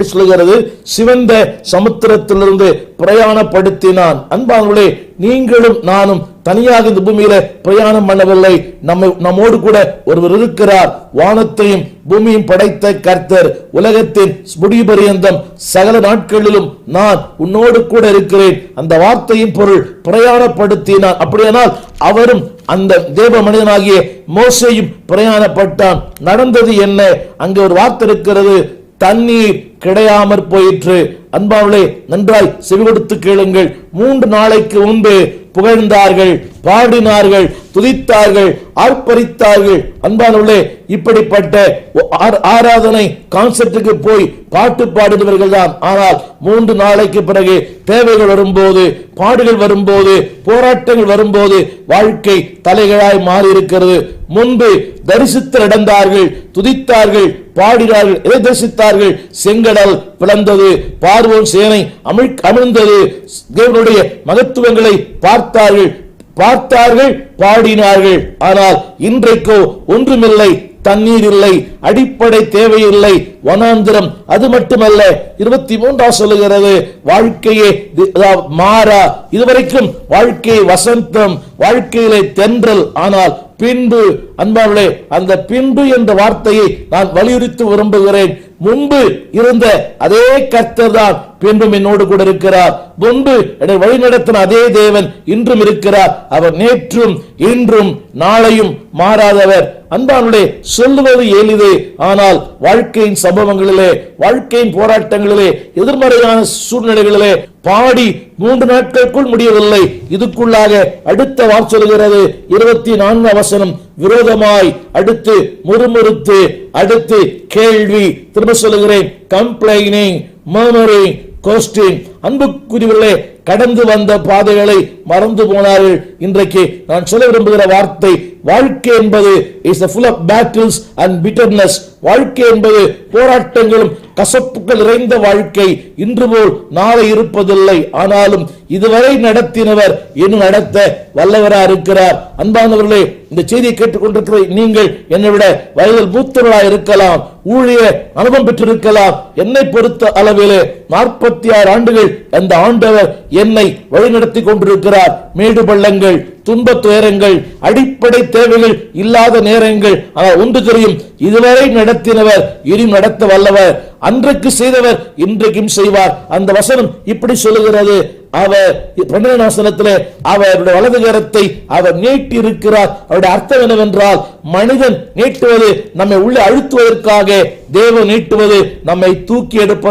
சொல்லுகிறது சிவந்த சமுத்திரத்திலிருந்து பிரயாணப்படுத்தினான். அன்பாங்களே நீங்களும் நானும் தனியாக இந்த பூமியில பிரயாணம் பண்ணவில்லை. நம்ம நம்மோடு கூட ஒருவர் இருக்கிறார். வானத்தையும் பூமியும் படைத்த கர்த்தர் உலகத்தின் முடிபரியந்தம் சகல நாட்களிலும் நான் உன்னோடு கூட இருக்கிறேன். அந்த வார்த்தையின் பொருள் பிரயாணப்படுத்தினான். அப்படியானால் அவரும் அந்த தேவ மனிதனாகிய மோசையும் பிரயாணப்பட்டான். நடந்தது என்ன? அங்கே ஒரு வார்த்தை இருக்கிறது தண்ணீர் கிடையாமற் போயிற்று. அன்பாவளே நன்றாய் செவிகொடுத்து கேளுங்கள். மூன்று நாளைக்கு முன்பு புகழ்ந்தார்கள் பாடினார்கள் துதித்தார்கள் ஆர்ப்பரித்தார்கள். அன்பானவர்களே இப்படிப்பட்ட ஆராதனை கான்செப்டுக்கு போய் பாட்டு பாடினவர்கள் தான் ஆனால் மூன்று நாளைக்கு பிறகு தேவைகள் வரும்போது பாடுகள் வரும்போது போராட்டங்கள் வரும்போது வாழ்க்கை தலைகளாய் மாறி இருக்கிறது முன்பு தரிசித்து நடந்தார்கள் துதித்தார்கள் பாடினார்கள் எதை தரிசித்தார்கள்? செங்கடல் பிளந்தது பார்வோன் சேனை அமிழ் அமிழ்ந்தது. தேவனுடைய மகத்துவங்களை பார்த்தார்கள் பார்த்தார்கள் பாடினார்கள். ஆனால் இன்றைக்கோ ஒன்றுமில்லை தண்ணீர் இல்லை அடிப்படை தேவையில்லை வனாந்திரம் அது மட்டுமல்ல. இருபத்தி மூன்றாம் சொல்லுகிறது வாழ்க்கையே மாறா. இதுவரைக்கும் வாழ்க்கை வசந்தம் வாழ்க்கையிலே தென்றல். ஆனால் பின்பு அன்பார்களே அந்த பின்பு என்ற வார்த்தையை நான் வலியுறுத்தி விரும்புகிறேன். முன்பு இருந்த அதே கர்த்தர் தான் பின்பும் என்னோடு கூட இருக்கிறார். முன்பு என்னை வழிநடத்தின அதே தேவன் இன்றும் இருக்கிறார். அவர் நேற்றும் இன்றும் நாளையும் மாறாதவர். அன்பானுடைய சொல்லுவது எளிது. ஆனால் வாழ்க்கையின் சம்பவங்களிலே வாழ்க்கையின் போராட்டங்களிலே எதிர்மறையான சூழ்நிலைகளிலே பாடி மூன்று நாட்களுக்குள் முடியவில்லை. இதுக்குள்ளாக அடுத்த வார் சொல்கிறது. இருபத்தி நான்கு அவசரம் விரோதமாய் அடுத்து முறுமுறுத்து அடுத்து கேள்வி திரும்ப சொல்லுகிறேன். கம்ப்ளைனிங் மர்மரிங் கோஸ்டின் அன்புக்குரியவர்களே கடந்து வந்த பாதைகளை மறந்து போனார்கள். இன்றைக்கு நான் சொல்ல விரும்புகிற வார்த்தை வாழ்க்கை என்பது is full of battles and bitterness வாழ்க்கை என்பது போராட்டங்களும் கசப்புகள் நிறைந்த வாழ்க்கை. இன்று போல் நாளை இருப்பதில்லை. ஆனாலும் இதுவரை நடத்தினவர் இன்னும் நடத்த வல்லவரா இருக்கிறார். அன்பானவர்களே இந்த செய்தியை கேட்டுக்கொண்டிருக்கிற நீங்கள் என்னை விட வயதில் மூத்தவர்களாக இருக்கலாம். ஊழிய அனுபவம் பெற்றிருக்கலாம். என்னை பொறுத்த அளவிலே நாற்பத்தி ஆறு ஆண்டுகள் அந்த ஆண்டவர் என்னை வழிநடத்தி கொண்டிருக்கிறார். மேடு பள்ளங்கள் துன்ப துயரங்கள் அடிப்படை தேவைகள் இல்லாத நேரங்கள். ஆனால் ஒன்று தெரியும் இதுவரை நடத்தினவர் இனி நடத்த வல்லவர் அன்றைக்கு செய்தவர் இன்றைக்கும் செய்வார். அந்த வசனம் இப்படி சொல்லுகிறது. அவர் பன்னிரண்டாம் வசனத்திலே அவருடைய வலது கரத்தை அவர் நீட்டி இருக்கிறார் அவருடைய அர்த்தம் என்னவென்றால் மனிதன் நீட்டுவது நம்மை உள்ளே அழுத்துவதற்காக தேவன் நீட்டுவது நம்மை தூக்கி எடுப்பது